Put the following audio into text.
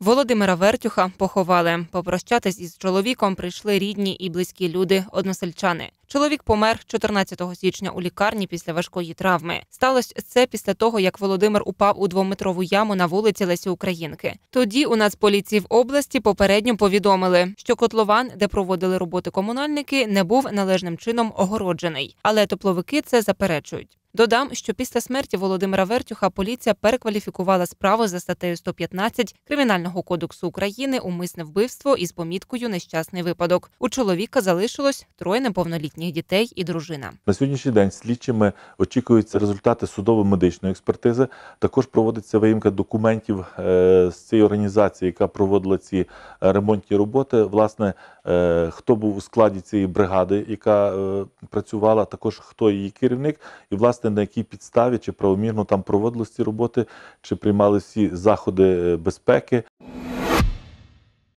Володимира Вертюха поховали. Попрощатись із чоловіком прийшли рідні і близькі люди, односельчани. Чоловік помер 14 січня у лікарні після важкої травми. Сталося це після того, як Володимир упав у двометрову яму на вулиці Лесі Українки. Тоді у Нацполіції в області попередньо повідомили, що котлован, де проводили роботи комунальники, не був належним чином огороджений, але тепловики це заперечують. Додам, що після смерті Володимира Вертюха поліція перекваліфікувала справу за статтею 115 Кримінального кодексу України умисне вбивство із поміткою нещасний випадок. У чоловіка залишилось троє неповнолітніх дітей і дружина. На сьогоднішній день слідчими очікуються результати судово-медичної експертизи. Також проводиться виїмка документів е, з цієї організації, яка проводила ці е, ремонтні роботи. Власне, хто був у складі цієї бригади, яка е, працювала, також хто її керівник, і власне на якій підставі чи правомірно там проводились ці роботи, чи приймали всі заходи е, безпеки.